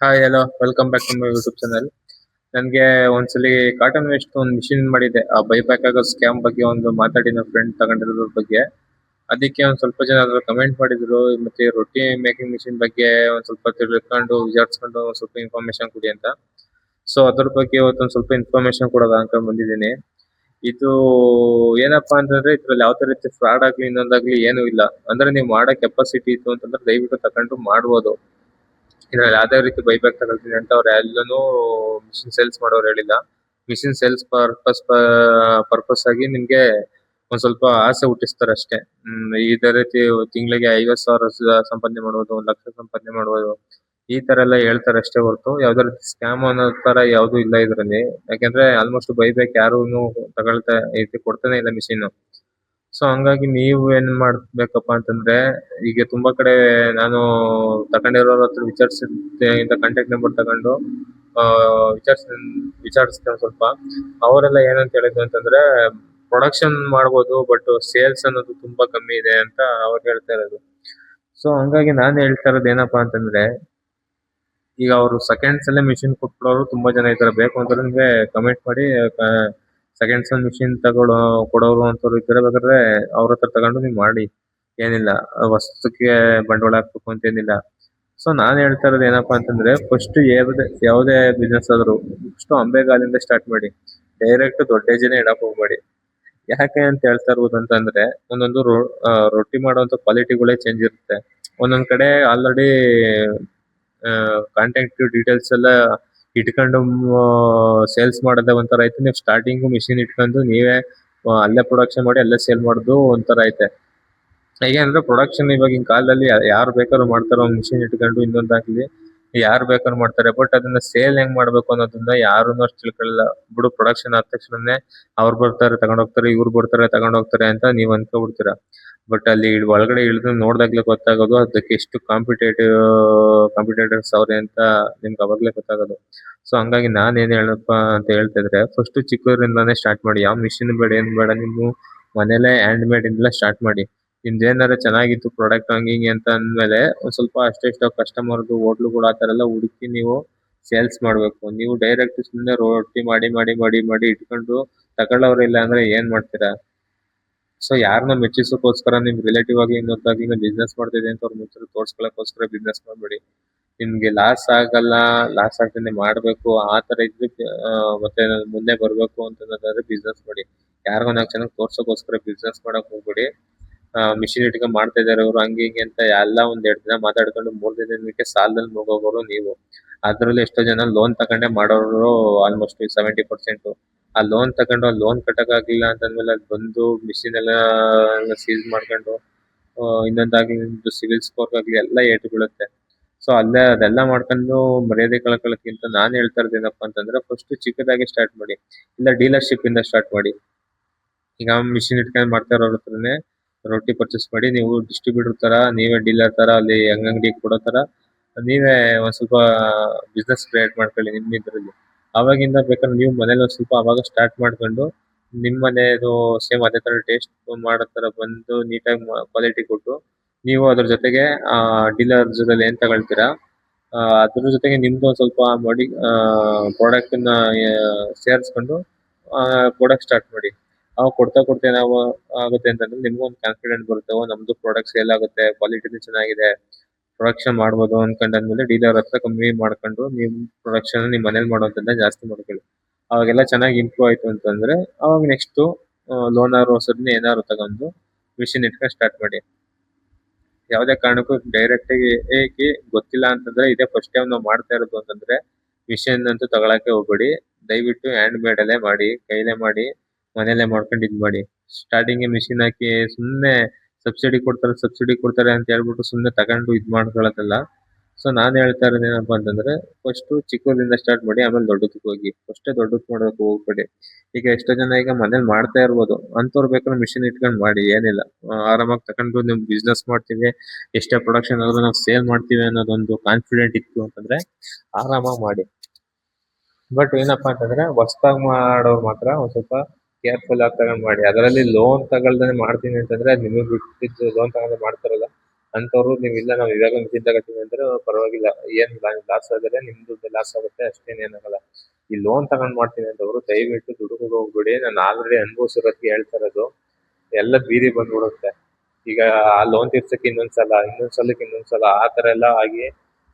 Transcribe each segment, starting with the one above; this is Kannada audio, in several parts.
Hi hello welcome back to my YouTube channel ನನಗೆ ಒಂದ್ಸಲಿ ಕಾಟನ್ ವೇಸ್ಟ್ ಒಂದು ಮಿಷಿನ್ ಮಾಡಿದೆ. ಆ ಬೈ ಬ್ಯಾಕ್ ಆಗೋ ಸ್ಕ್ಯಾಮ್ ಬಗ್ಗೆ ಒಂದು ಮಾತಾಡಿ ನನ್ನ ಫ್ರೆಂಡ್ ತಗೊಂಡಿರೋದ್ರ ಬಗ್ಗೆ. ಅದಕ್ಕೆ ಒಂದು ಸ್ವಲ್ಪ ಜನ ಅದ್ರ ಕಮೆಂಟ್ ಮಾಡಿದ್ರು. ಮತ್ತೆ ರೊಟ್ಟಿ ಮೇಕಿಂಗ್ ಮಿಷಿನ್ ಬಗ್ಗೆ ಒಂದ್ ಸ್ವಲ್ಪ ತಿಳ್ಕೊಂಡು, ವಿಚಾರಿಸ್ಕೊಂಡು ಒಂದ್ ಸ್ವಲ್ಪ ಇನ್ಫಾರ್ಮೇಶನ್ ಕೊಡಿ ಅಂತ. ಸೊ ಅದ್ರ ಬಗ್ಗೆ ಒಂದ್ ಸ್ವಲ್ಪ ಇನ್ಫಾರ್ಮೇಶನ್ ಕೊಡೋದು ಅಂತ ಬಂದಿದ್ದೀನಿ. ಇದು ಏನಪ್ಪಾ ಅಂತಂದ್ರೆ ಇದ್ರಲ್ಲಿ ಯಾವ್ದೇ ರೀತಿ ಫ್ರಾಡ್ ಆಗ್ಲಿ ಇನ್ನೊಂದಾಗ್ಲಿ ಏನು ಇಲ್ಲ. ಅಂದ್ರೆ ನೀವು ಮಾಡೋ ಕೆಪಾಸಿಟಿ ಇತ್ತು ಅಂತಂದ್ರೆ ದಯವಿಟ್ಟು ತಗೊಂಡು ಮಾಡ್ಬೋದು. ಇದ್ರಲ್ಲಿ ಯಾವ್ದೇ ರೀತಿ ಬೈಬ್ಯಾಕ್ ತಗೊಳ್ತೀನಿ ಅಂತ ಅವ್ರು ಎಲ್ಲಾನು ಮಿಷಿನ್ ಸೇಲ್ಸ್ ಮಾಡೋರು ಹೇಳಿಲ್ಲ. ಮಿಷಿನ್ ಸೇಲ್ಸ್ ಪರ್ಪಸ್ ಪರ್ಪಸ್ ಆಗಿ ನಿಮ್ಗೆ ಒಂದ್ ಸ್ವಲ್ಪ ಆಸೆ ಹುಟ್ಟಿಸ್ತಾರೆ ಅಷ್ಟೇ. ಹ್ಮ್, ಇದೇ ರೀತಿ ತಿಂಗಳಿಗೆ ಐವತ್ ಸಾವಿರ ಸಂಪಾದನೆ ಮಾಡ್ಬೋದು, ಒಂದ್ ಲಕ್ಷ ಸಂಪಾದನೆ ಮಾಡ್ಬೋದು. ಈ ತರ ಎಲ್ಲ ಹೇಳ್ತಾರೆ ಅಷ್ಟೇ ಹೊರತು. ಯಾವ್ದೇ ರೀತಿ ಸ್ಕ್ಯಾಮ್ ಅನ್ನೋ ತರ ಯಾವ್ದು ಇಲ್ಲ ಇದ್ರಲ್ಲಿ. ಯಾಕಂದ್ರೆ ಆಲ್ಮೋಸ್ಟ್ ಬೈಬ್ಯಾಕ್ ಯಾರುನು ತಗೊಳ್ತಾ ಇದ್ ಕೊಡ್ತಾನೆ ಇಲ್ಲ ಮಿಷಿನ್ ಸೊ ಹಂಗಾಗಿ ನೀವು ಏನ್ ಮಾಡ್ಬೇಕಪ್ಪ ಅಂತಂದ್ರೆ ಈಗ ತುಂಬಾ ಕಡೆ ನಾನು ತಕೊಂಡಿರೋರ್ ಹತ್ರ ವಿಚಾರಿಸಿದ ಕಾಂಟ್ಯಾಕ್ಟ್ ನಂಬರ್ ತಗೊಂಡು ವಿಚಾರಿಸ್, ವಿಚಾರಿಸಿದೆ ಸ್ವಲ್ಪ. ಅವರೆಲ್ಲ ಏನಂತ ಹೇಳಿದ್ರು ಅಂತಂದ್ರೆ ಪ್ರೊಡಕ್ಷನ್ ಮಾಡ್ಬೋದು ಬಟ್ ಸೇಲ್ಸ್ ಅನ್ನೋದು ತುಂಬಾ ಕಮ್ಮಿ ಇದೆ ಅಂತ ಅವ್ರು ಹೇಳ್ತಾ ಇರೋದು. ಸೊ ಹಂಗಾಗಿ ನಾನು ಹೇಳ್ತಾ ಇರೋದು ಏನಪ್ಪಾ ಅಂತಂದ್ರೆ, ಈಗ ಅವರು ಸೆಕೆಂಡ್ಸ್ ಅಲ್ಲೇ ಮಿಷಿನ್ ಕೊಟ್ಬಿಡೋರು ತುಂಬಾ ಜನ ಇದಾರೆ. ಬೇಕು ಅಂತಂದ್ರೆ ಕಮೆಂಟ್ ಮಾಡಿ ಸೆಕೆಂಡ್ಸ್ ಹ್ಯಾಂಡ್ ಮಿಷಿನ್ ತಗೊಳ್ಳೋ ಕೊಡೋರು ಅಂತವರು ಇದ್ದಾರೆ ಬೇಕಾದ್ರೆ ಅವ್ರ ಹತ್ರ ತಗೊಂಡು ನೀವು ಮಾಡಿ. ಏನಿಲ್ಲ, ವಸ್ತುಕ್ಕೆ ಬಂಡವಾಳ ಹಾಕ್ಬೇಕು ಅಂತ ಏನಿಲ್ಲ. ಸೊ ನಾನ್ ಹೇಳ್ತಾ ಇರೋದು ಏನಪ್ಪಾ ಅಂತಂದ್ರೆ ಫಸ್ಟ್ ಯಾವುದೇ ಯಾವುದೇ ಬಿಸ್ನೆಸ್ ಆದ್ರೂ ಫಸ್ಟ್ ಅಂಬೆಗಾಲಿಂದ ಸ್ಟಾರ್ಟ್ ಮಾಡಿ. ಡೈರೆಕ್ಟ್ ದೊಡ್ಡ ಏಜನೆ ಇಡಕ್ ಹೋಗ್ಬೇಡಿ. ಯಾಕೆ ಅಂತ ಹೇಳ್ತಾ ಇರ್ಬೋದು ಅಂತಂದ್ರೆ, ಒಂದೊಂದು ರೋ ರೊಟ್ಟಿ ಮಾಡುವಂತ ಕ್ವಾಲಿಟಿಗಳೇ ಚೇಂಜ್ ಇರುತ್ತೆ. ಒಂದೊಂದ್ ಕಡೆ ಆಲ್ರೆಡಿ ಕಾಂಟ್ಯಾಕ್ಟ್ ಡೀಟೇಲ್ಸ್ ಎಲ್ಲ ಇಟ್ಕೊಂಡು ಸೇಲ್ಸ್ ಮಾಡೋದೇ ಒಂಥರ ಐತೆ. ನೀವು ಸ್ಟಾರ್ಟಿಂಗ್ ಮಿಷಿನ್ ಇಟ್ಕೊಂಡು ನೀವೇ ಅಲ್ಲೇ ಪ್ರೊಡಕ್ಷನ್ ಮಾಡಿ ಅಲ್ಲೇ ಸೇಲ್ ಮಾಡೋದು ಒಂಥರ ಐತೆ. ಹೇಗೆ ಅಂದ್ರೆ ಪ್ರೊಡಕ್ಷನ್ ಇವಾಗಿನ ಕಾಲದಲ್ಲಿ ಯಾರು ಬೇಕಾದ್ರೂ ಮಾಡ್ತಾರೆ ಒಂದು ಮಿಷಿನ್ ಇಟ್ಕೊಂಡು ಇನ್ನೊಂದಾಗ್ಲಿ ಯಾರು ಬೇಕಾದ್ರು ಮಾಡ್ತಾರೆ? ಬಟ್ ಅದನ್ನ ಸೇಲ್ ಹೆಂಗ್ ಮಾಡ್ಬೇಕು ಅನ್ನೋದನ್ನ ಯಾರು ಅಷ್ಟು ತಿಳ್ಕೊಳ್ಳಲ್ಲ. ಬಿಡು ಪ್ರೊಡಕ್ಷನ್ ಆದ ತಕ್ಷಣನೇ ಅವ್ರು ಬರ್ತಾರೆ, ತಗೊಂಡ್ ಹೋಗ್ತಾರೆ, ಇವ್ರು ಬರ್ತಾರೆ, ತಗೊಂಡ್ ಹೋಗ್ತಾರೆ ಅಂತ ನೀವ್ ಅನ್ಕೊಬಿಡ್ತೀರಾ? ಬಟ್ ಅಲ್ಲಿ ಒಳಗಡೆ ಇಳಿದು ನೋಡ್ದಾಗ್ಲೇ ಗೊತ್ತಾಗೋದು ಅದಕ್ಕೆ ಎಷ್ಟು ಕಾಂಪಿಟೇಟಿವ್ ಕಾಂಪಿಟೇಟರ್ಸ್ ಅವ್ರೆ ಅಂತ ನಿಮ್ಗೆ ಅವಾಗ್ಲೇ ಗೊತ್ತಾಗೋದು. ಸೊ ಹಂಗಾಗಿ ನಾನು ಏನ್ ಹೇಳಪ್ಪ ಅಂತ ಹೇಳ್ತಿದ್ರೆ ಫಸ್ಟ್ ಚಿಕ್ಕವರಿಂದಾನೇ ಸ್ಟಾರ್ಟ್ ಮಾಡಿ. ಯಾವ ಮಿಷಿನ್ ಬೇಡ, ಏನ್ ಬೇಡ ನೀವು ಮನೇಲೆ ಹ್ಯಾಂಡ್ ಮೇಡ್ ಇಂದ ಸ್ಟಾರ್ಟ್ ಮಾಡಿ. ನಿಮ್ದು ಏನಾರ ಚೆನ್ನಾಗಿತ್ತು ಪ್ರಾಡಕ್ಟ್ ಹಂಗೆ ಹಿಂಗೆ ಅಂತ ಅಂದ್ಮೇಲೆ ಒಂದ್ ಸ್ವಲ್ಪ ಅಷ್ಟೆಷ್ಟೋ ಕಸ್ಟಮರ್ದು ಹೋಟ್ಲುಗಳು ಆ ತರ ಎಲ್ಲ ಹುಡುಕಿ ನೀವು ಸೇಲ್ಸ್ ಮಾಡಬೇಕು. ನೀವು ಡೈರೆಕ್ಟ್ ಸುಮ್ನೆ ರೊಟ್ಟಿ ಮಾಡಿ ಮಾಡಿ ಮಾಡಿ ಮಾಡಿ ಇಟ್ಕೊಂಡು ತಗೊಳ್ಳೋರು ಇಲ್ಲ ಅಂದ್ರೆ ಏನ್ ಮಾಡ್ತೀರಾ? ಸೊ ಯಾರನ್ನ ಮೆಚ್ಚಿಸೋಕೋಸ್ಕರ, ನಿಮ್ ರಿಲೇಟಿವ್ ಆಗಿ ಇನ್ನೊಂದಾಗಿ ಬಿಸ್ನೆಸ್ ಮಾಡ್ತಿದೆ ಅಂತ ಅವ್ರ ಮುಂಚೆ ತೋರ್ಸ್ಕೊಳಕ್ಕೋಸ್ಕರ ಬಿಸ್ನೆಸ್ ಮಾಡಬೇಡಿ. ನಿಮ್ಗೆ ಲಾಸ್ ಆಗಲ್ಲ ಲಾಸ್ ಆಗ್ದೇನೆ ಮಾಡಬೇಕು, ಆ ತರ ಇದ್ರೆ ಮತ್ತೆ ಮುಂದೆ ಬರ್ಬೇಕು ಅಂತ ಬಿಸ್ನೆಸ್ ಮಾಡಿ. ಯಾರಿಗೋ ಚೆನ್ನಾಗಿ ತೋರ್ಸೋಕೋಸ್ಕರ ಬಿಸ್ನೆಸ್ ಮಾಡಕ್ ಹೋಗ್ಬೇಡಿ. ಮಿಷಿನ್ ಇಟ್ಕೊಂಡ್ ಮಾಡ್ತಾ ಇದಾರೆ ಅವ್ರು, ಹಂಗೆ ಹಿಂಗೆ ಅಂತ ಎಲ್ಲ ಒಂದ್ ಎರಡ್ ದಿನ ಮಾತಾಡ್ಕೊಂಡು ಮೂರ್ ದಿನಕ್ಕೆ ಸಾಲದಲ್ಲಿ ಮುಗೋಗೋರು ನೀವು. ಅದ್ರಲ್ಲಿ ಎಷ್ಟೋ ಜನ ಲೋನ್ ತಗೊಂಡೇ ಮಾಡೋರು ಆಲ್ಮೋಸ್ಟ್ ಸೆವೆಂಟಿ ಪರ್ಸೆಂಟ್ ಆ ಲೋನ್ ತಗೊಂಡು ಆ ಲೋನ್ ಕಟ್ಟಕ್ ಆಗ್ಲಿಲ್ಲ ಅಂತಂದ್ಮೇಲೆ ಅದ್ ಬಂದು ಮಿಷಿನ್ ಎಲ್ಲ ಸೀಸ್ ಮಾಡ್ಕೊಂಡು ಇನ್ನೊಂದಾಗ್ಲಿ ನಿಮ್ದು ಸಿವಿಲ್ ಸ್ಕೋರ್ ಆಗ್ಲಿ ಎಲ್ಲ ಏಟು ಬೀಳುತ್ತೆ ಸೊ ಅಲ್ಲೇ ಅದೆಲ್ಲ ಮಾಡ್ಕೊಂಡು ಮರ್ಯಾದೆ ಕಳ್ಕೊಳ್ಳೋಕ್ಕಿಂತ ನಾನು ಹೇಳ್ತಾ ಇರೋದು ಅಂತಂದ್ರೆ ಫಸ್ಟ್ ಚಿಕ್ಕದಾಗಿ ಸ್ಟಾರ್ಟ್ ಮಾಡಿ, ಇಲ್ಲ ಡೀಲರ್ಶಿಪ್ ಇಂದ ಸ್ಟಾರ್ಟ್ ಮಾಡಿ. ಈಗ ಮಿಷಿನ್ ಇಟ್ಕೊಂಡು ಮಾಡ್ತಾ ಇರೋರ ಹತ್ರನೇ ರೊಟ್ಟಿ ಪರ್ಚೇಸ್ ಮಾಡಿ ನೀವು ಡಿಸ್ಟ್ರಿಬ್ಯೂಟರ್ ತರ, ನೀವೇ ಡೀಲರ್ ತರ, ಅಲ್ಲಿ ಅಂಗಡಿ ಕೊಡೋ ತರ, ನೀವೇ ಒಂದ್ ಸ್ವಲ್ಪ ಬಿಸ್ನೆಸ್ ಕ್ರಿಯೇಟ್ ಮಾಡ್ಕೊಳ್ಳಿ ನಿಮ್ ಇದ್ರಲ್ಲಿ. ಅವಾಗಿಂದ ಬೇಕಾದ್ರೆ ನೀವು ಮನೇಲಿ ಒಂದ್ ಸ್ವಲ್ಪ ಅವಾಗ ಸ್ಟಾರ್ಟ್ ಮಾಡ್ಕೊಂಡು ನಿಮ್ ಮನೆದು ಸೇಮ್ ಅದೇ ತರ ಟೇಸ್ಟ್ ಮಾಡೋ ತರ ಬಂದು ನೀಟಾಗಿ ಕ್ವಾಲಿಟಿ ಕೊಟ್ಟು ನೀವು ಅದ್ರ ಜೊತೆಗೆ, ಆ ಡೀಲರ್ ಜೊತೆಲಿ ಏನ್ ತಗೊಳ್ತೀರಾ? ಅದ್ರ ಜೊತೆಗೆ ನಿಮ್ದು ಒಂದ್ ಸ್ವಲ್ಪ ಮಾಡಿ ಪ್ರಾಡಕ್ಟ್ನ ಸೇರಿಸ್ಕೊಂಡು ಪ್ರಾಡಕ್ಟ್ ಸ್ಟಾರ್ಟ್ ಮಾಡಿ. ಅವಾಗ ಕೊಡ್ತಾ ಕೊಡ್ತಾ ನಾವು ಆಗುತ್ತೆ ಅಂತಂದ್ರೆ ನಿಮಗೂ ಒಂದು ಕಾನ್ಫಿಡೆಂಟ್ ಬರುತ್ತೆ, ಓ ನಮ್ದು ಪ್ರಾಡಕ್ಟ್ ಸೇಲ್ ಆಗುತ್ತೆ ಕ್ವಾಲಿಟಿನು ಚೆನ್ನಾಗಿದೆ ಪ್ರೊಡಕ್ಷನ್ ಮಾಡ್ಬೋದು ಅನ್ಕೊಂಡಾದ್ಮೇಲೆ ಡೀಲರ್ ಹತ್ರ ಕಮ್ಮಿ ಮಾಡ್ಕೊಂಡು ನಿಮ್ ಪ್ರೊಡಕ್ಷನ್ ನಿಮ್ ಮನೇಲಿ ಮಾಡೋದನ್ನ ಜಾಸ್ತಿ ಮಾಡ್ಕೊಳ್ಳಿ. ಅವಾಗೆಲ್ಲ ಚೆನ್ನಾಗಿ ಇಂಪ್ರೂವ್ ಆಯ್ತು ಅಂತಂದ್ರೆ ಅವಾಗ ನೆಕ್ಸ್ಟ್ ಲೋನ್ ಆರ್ ಹೊಸದ್ನ ಏನಾದ್ರು ತಗೊಂಡು ಮಿಷಿನ್ ಇಟ್ಕೊಂಡು ಸ್ಟಾರ್ಟ್ ಮಾಡಿ. ಯಾವುದೇ ಕಾರಣಕ್ಕೂ ಡೈರೆಕ್ಟ್ ಆಗಿ ಏಕೆ ಗೊತ್ತಿಲ್ಲ ಅಂತಂದ್ರೆ ಇದೇ ಫಸ್ಟ್ ಟೈಮ್ ನಾವು ಮಾಡ್ತಾ ಇರೋದು ಅಂತಂದ್ರೆ ಮಿಷಿನ್ ಅಂತೂ ತಗೊಳಕ್ಕೆ ಹೋಗ್ಬೇಡಿ. ದಯವಿಟ್ಟು ಹ್ಯಾಂಡ್ ಅಲ್ಲೇ ಮಾಡಿ, ಕೈಲೇ ಮಾಡಿ ಮನೇಲೆ ಮಾಡ್ಕೊಂಡು ಇದ್ ಮಾಡಿ. ಸ್ಟಾರ್ಟಿಂಗ್ ಮಿಷಿನ್ ಹಾಕಿ ಸುಮ್ನೆ ಸಬ್ಸಿಡಿ ಕೊಡ್ತಾರೆ ಸಬ್ಸಿಡಿ ಕೊಡ್ತಾರೆ ಅಂತ ಹೇಳ್ಬಿಟ್ಟು ಸುಮ್ನೆ ತಗೊಂಡು ಇದ್ ಮಾಡ್ಕೊಳ್ಳೋದಲ್ಲ. ಸೊ ನಾನ್ ಹೇಳ್ತಾ ಇರೋದು ಏನಪ್ಪಾ ಅಂತಂದ್ರೆ ಫಸ್ಟ್ ಚಿಕ್ಕದಿಂದ ಸ್ಟಾರ್ಟ್ ಮಾಡಿ ಆಮೇಲೆ ದೊಡ್ಡದಕ್ಕೆ ಹೋಗಿ. ಫಸ್ಟ್ ದೊಡ್ಡದ್ ಮಾಡೋಕೆ ಹೋಗ್ಬೇಡಿ. ಈಗ ಎಷ್ಟೋ ಜನ ಈಗ ಮನೇಲಿ ಮಾಡ್ತಾ ಇರ್ಬೋದು. ಅಂತವ್ರು ಬೇಕಾದ್ರೆ ಮಿಷಿನ್ ಇಟ್ಕೊಂಡು ಮಾಡಿ, ಏನಿಲ್ಲ. ಆರಾಮಾಗಿ ತಗೊಂಡು ನೀವು ಬಿಸ್ನೆಸ್ ಮಾಡ್ತೀವಿ. ಎಷ್ಟೇ ಪ್ರೊಡಕ್ಷನ್ ಆದ್ರೂ ನಾವು ಸೇಲ್ ಮಾಡ್ತೀವಿ ಅನ್ನೋದೊಂದು ಕಾನ್ಫಿಡೆಂಟ್ ಇತ್ತು ಅಂತಂದ್ರೆ ಆರಾಮಾಗಿ ಮಾಡಿ. ಬಟ್ ಏನಪ್ಪಾ ಅಂತಂದ್ರೆ, ಹೊಸ್ದಾಗ್ ಮಾಡೋರು ಮಾತ್ರ ಒಂದ್ ಸ್ವಲ್ಪ ಕೇರ್ಫುಲ್ ಆಗಿ ತಗೊಂಡ್ ಮಾಡಿ. ಅದರಲ್ಲಿ ಲೋನ್ ತಗೊಳ್ದೇನೆ ಮಾಡ್ತೀನಿ ಅಂತಂದ್ರೆ ನಿಮಗೆ ಬಿಟ್ಟಿದ್ದು ಲೋನ್ ತಗೊಂಡು ಮಾಡ್ತಾರಲ್ಲ ಅಂತವ್ರು ನೀವು ಇಲ್ಲ, ನಾವು ಇವಾಗ ಮಿಷಿನ್ ತಗೋತೀನಿ ಅಂದ್ರೆ ಪರವಾಗಿಲ್ಲ. ಏನ್ ಲಾಸ್ ಆದ್ರೆ ನಿಮ್ದು ಲಾಸ್ ಆಗುತ್ತೆ, ಅಷ್ಟೇನ್ ಏನಾಗಲ್ಲ ಈ ಲೋನ್ ತಗೊಂಡ್ ಮಾಡ್ತೀನಿ ಅಂತವ್ರು ದಯವಿಟ್ಟು ದುಡ್ಡು ಹೋಗ್ಬಿಡಿ. ನಾನು ಆಲ್ರೆಡಿ ಅನುಭವಿಸಿರೋದಕ್ಕೆ ಹೇಳ್ತಾ ಇರೋದು, ಎಲ್ಲ ಬೀದಿ ಬಂದ್ಬಿಡುತ್ತೆ. ಈಗ ಆ ಲೋನ್ ತೀರ್ಸಕ್ಕೆ ಇನ್ನೊಂದ್ಸಲ ಇನ್ನೊಂದ್ ಸಲಕ್ಕೆ ಇನ್ನೊಂದ್ಸಲ ಆ ತರ ಎಲ್ಲ ಆಗಿ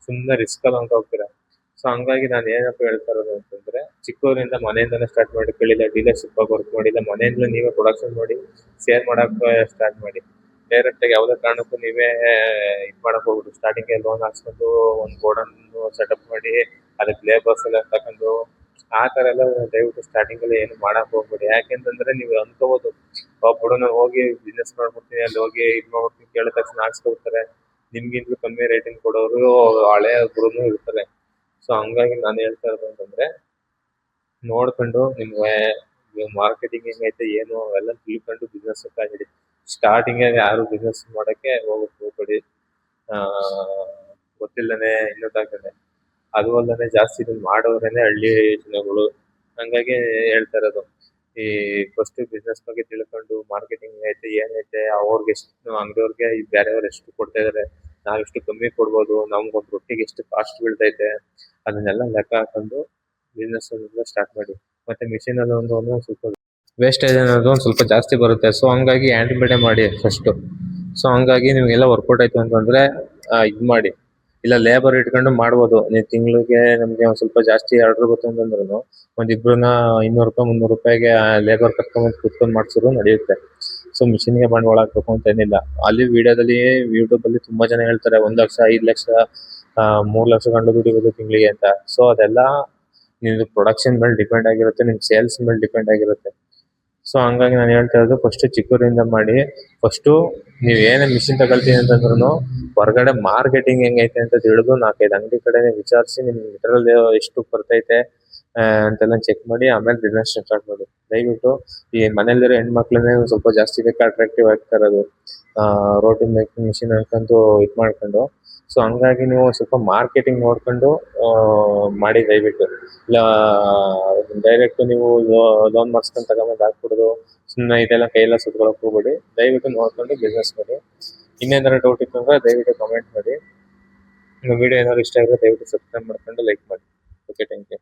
ಸುಮ್ಮನೆ ರಿಸ್ಕ್ ಅಲ್ಲಿ ಹೊಂಟೋಗ್ತೀರಾ ಸೊ ಹಂಗಾಗಿ ನಾನು ಏನಪ್ಪ ಹೇಳ್ತಾ ಇರೋದು ಅಂತಂದ್ರೆ ಚಿಕ್ಕವರಿಂದ ಮನೆಯಿಂದನೇ ಸ್ಟಾರ್ಟ್ ಮಾಡಿ, ಕೇಳಿಲ್ಲ ಡೀಲರ್ಶಿಪ್ ಆಗಿ ವರ್ಕ್ ಮಾಡಿಲ್ಲ, ಮನೆಯಿಂದಲೂ ನೀವೇ ಪ್ರೊಡಕ್ಷನ್ ಮಾಡಿ ಶೇರ್ ಮಾಡಕ್ಕೆ ಸ್ಟಾರ್ಟ್ ಮಾಡಿ. ಡೈರೆಕ್ಟ್ ಆಗಿ ಯಾವುದೇ ಕಾರಣಕ್ಕೂ ನೀವೇ ಇದು ಮಾಡಕ್ ಹೋಗ್ಬಿಟ್ಟು ಸ್ಟಾರ್ಟಿಂಗ್ ಲೋನ್ ಹಾಕ್ಸ್ಕೊಂಡು, ಒಂದು ಗೋಡನ್ ಸೆಟಪ್ ಮಾಡಿ ಅದಕ್ಕೆ ಲೇಬರ್ಸ್ ಎಲ್ಲ ತಕೊಂಡು, ಆ ತರ ಎಲ್ಲ ದಯವಿಟ್ಟು ಸ್ಟಾರ್ಟಿಂಗ್ ಅಲ್ಲಿ ಏನು ಮಾಡಕ್ ಹೋಗ್ಬೇಡಿ. ಯಾಕೆಂತಂದ್ರೆ ನೀವು ಅನ್ಕೋಬಹುದು ಒಬ್ಬಡು ನಾನು ಹೋಗಿ ಬಿಸ್ನೆಸ್ ಮಾಡ್ಬಿಡ್ತೀನಿ, ಅಲ್ಲಿ ಹೋಗಿ ಇದು ಮಾಡ್ಬಿಡ್ತೀನಿ ಕೇಳಿದ ತಕ್ಷಣ ಹಾಕ್ಸ್ಕೊಡ್ತಾರೆ. ನಿಮ್ಗಿಂತಲೂ ಕಮ್ಮಿ ರೇಟಿಂಗ್ ಕೊಡೋರು, ಹಳೆ ಗುರುನು ಇರ್ತಾರೆ. ಸೊ ಹಂಗಾಗಿ ನಾನು ಹೇಳ್ತಾ ಇರೋದು ಅಂತಂದ್ರೆ, ನೋಡ್ಕೊಂಡು ನಿಮ್ಗೆ ಮಾರ್ಕೆಟಿಂಗ್ ಹೆಂಗೈತೆ, ಏನು ಅವೆಲ್ಲ ತಿಳ್ಕೊಂಡು ಬಿಸ್ನೆಸ್ ಹೇಳಿ ಸ್ಟಾರ್ಟಿಂಗ್ ಯಾರು ಬಿಸ್ನೆಸ್ ಮಾಡಕ್ಕೆ ಹೋಗಕ್ ಹೋಗ್ಬೇಡಿ. ಆ ಗೊತ್ತಿಲ್ಲದೆ ಇನ್ನೊಂದಾಗ್ತದೆ ಅದು ಅಲ್ಲದೆ ಜಾಸ್ತಿ ಇದನ್ನ ಮಾಡೋರೇನೆ ಹಳ್ಳಿ ಜನಗಳು. ಹಂಗಾಗಿ ಹೇಳ್ತಾ ಇರೋದು. ಈ ಫಸ್ಟ್ ಬಿಸ್ನೆಸ್ ಬಗ್ಗೆ ತಿಳ್ಕೊಂಡು ಮಾರ್ಕೆಟಿಂಗ್ ಐತೆ ಏನೈತೆ ಅವ್ರಿಗೆ ಎಷ್ಟು, ಅಂಗಡಿಯವ್ರಿಗೆ ಬೇರೆಯವ್ರು ಎಷ್ಟು ಕೊಡ್ತಾ ಇದಾರೆ ನಾವ್ ಎಷ್ಟು ಕಮ್ಮಿ ಕೊಡ್ಬೋದು ನಮ್ಗೊಂದು ರೊಟ್ಟಿಗೆ ಎಷ್ಟು ಕಾಸ್ಟ್ ಬೀಳ್ತೈತೆ, ಅದನ್ನೆಲ್ಲ ಲೆಕ್ಕ ಹಾಕೊಂಡು ಬಿಸ್ನೆಸ್ ಸ್ಟಾರ್ಟ್ ಮಾಡಿ. ಮತ್ತೆ ಮಿಷಿನ್ ಅಲ್ಲಿ ಒಂದು ಒಂದು ಸ್ವಲ್ಪ ವೇಸ್ಟೇಜ್ ಅನ್ನೋದು ಒಂದು ಸ್ವಲ್ಪ ಜಾಸ್ತಿ ಬರುತ್ತೆ. ಸೊ ಹಂಗಾಗಿ ಹ್ಯಾಂಡ್ ಮೇಡೆ ಫಸ್ಟ್ ಸೊ ಹಂಗಾಗಿ ನಿಮಗೆಲ್ಲ ವರ್ಕೌಟ್ ಆಯ್ತು ಅಂತಂದ್ರೆ ಇದು ಮಾಡಿ. ಇಲ್ಲ ಲೇಬರ್ ಇಟ್ಕೊಂಡು ಮಾಡ್ಬೋದು. ನೀವು ತಿಂಗಳಿಗೆ ನಮಗೆ ಒಂದು ಸ್ವಲ್ಪ ಜಾಸ್ತಿ ಆರ್ಡರ್ ಬರುತ್ತೆ ಅಂತಂದ್ರೂ ಒಂದ್ ಇಬ್ರನ್ನ ಇನ್ನೂರು ರೂಪಾಯಿ, ಮುನ್ನೂರು ರೂಪಾಯಿಗೆ ಲೇಬರ್ ಕರ್ಕೊಂಡ್ ಕುತ್ಕೊಂಡು ಮಾಡ್ಸಿದ್ರು ನಡೆಯುತ್ತೆ. ಸೊ ಮಿಷಿನ್ಗೆ ಬಂಡವಾಳ ಹಾಕ್ಬೇಕು ಅಂತ ಏನಿಲ್ಲ. ಅಲ್ಲಿ ವಿಡಿಯೋದಲ್ಲಿ ಯೂಟ್ಯೂಬ್ ಅಲ್ಲಿ ತುಂಬಾ ಜನ ಹೇಳ್ತಾರೆ, ಒಂದ್ ಲಕ್ಷ, ಐದ್ ಲಕ್ಷ ಮೂರು ಲಕ್ಷ ಗಂಟು ದುಡಿಬೋದು ತಿಂಗಳಿಗೆ ಅಂತ. ಸೊ ಅದೆಲ್ಲ ನಿಮ್ದು ಪ್ರೊಡಕ್ಷನ್ ಮೇಲೆ ಡಿಪೆಂಡ್ ಆಗಿರುತ್ತೆ ನಿಮ್ ಸೇಲ್ಸ್ ಮೇಲೆ ಡಿಪೆಂಡ್ ಆಗಿರುತ್ತೆ. ಸೊ ಹಂಗಾಗಿ ನಾನು ಹೇಳ್ತಾ ಇರೋದು ಫಸ್ಟ್ ಚಿಕ್ಕೂರಿಂದ ಮಾಡಿ ಫಸ್ಟ್ ನೀವ್ ಏನೇ ಮಿಷಿನ್ ತಗೊಳ್ತೀನಿ ಅಂತಂದ್ರೂ ಹೊರಗಡೆ ಮಾರ್ಕೆಟಿಂಗ್ ಹೆಂಗೈತೆ ಅಂತ ತಿಳಿದು ನಾಲ್ಕೈದು ಅಂಗಡಿ ಕಡೆ ವಿಚಾರಿಸಿ ನಿಮ್ಗೆ ಇದ್ರಲ್ಲಿ ಎಷ್ಟು ಬರ್ತೈತೆ ಅಂತೆಲ್ಲ ಚೆಕ್ ಮಾಡಿ, ಆಮೇಲೆ ಬಿಸ್ನೆಸ್ ಸ್ಟಾರ್ಟ್ ಮಾಡಿ. ದಯವಿಟ್ಟು ಈ ಮನೇಲಿರೋ ಹೆಣ್ಮಕ್ಳನ್ನೇ ಸ್ವಲ್ಪ ಜಾಸ್ತಿ ಬೇಕು? ಅಟ್ರಾಕ್ಟಿವ್ ಆಗ್ತಾ ಇರೋದು ರೋಟಿ ಮೇಕಿಂಗ್ ಮಿಷಿನ್ ಅನ್ಕೊಂಡು ಇದ್ ಮಾಡ್ಕೊಂಡು. ಸೊ ಹಂಗಾಗಿ ನೀವು ಸ್ವಲ್ಪ ಮಾರ್ಕೆಟಿಂಗ್ ನೋಡ್ಕೊಂಡು ಮಾಡಿ ದಯವಿಟ್ಟು. ಇಲ್ಲ ಡೈರೆಕ್ಟ್ ನೀವು ಲೋನ್ ಮಾಡಿಸ್ಕೊಂಡು ತಗೊಂಬಂದು ಹಾಕ್ಬಿಡೋದು ಸುಮ್ಮನೆ ಇದೆಲ್ಲ ಕೈಯೆಲ್ಲ ಸುತ್ಕೊಳಕ್ಕೆ ಹೋಗ್ಬೇಡಿ. ದಯವಿಟ್ಟು ನೋಡ್ಕೊಂಡು ಬಿಸ್ನೆಸ್ ಮಾಡಿ. ಇನ್ನೇನಾದ್ರು ಡೌಟ್ ಇತ್ತು ಅಂದ್ರೆ ದಯವಿಟ್ಟು ಕಮೆಂಟ್ ಮಾಡಿ. ವಿಡಿಯೋ ಏನಾದ್ರು ಇಷ್ಟ ಆಗಿದ್ರೆ ದಯವಿಟ್ಟು ಸಬ್ಸ್ಕ್ರೈಬ್ ಮಾಡ್ಕೊಂಡು ಲೈಕ್ ಮಾಡಿ. Okay thank you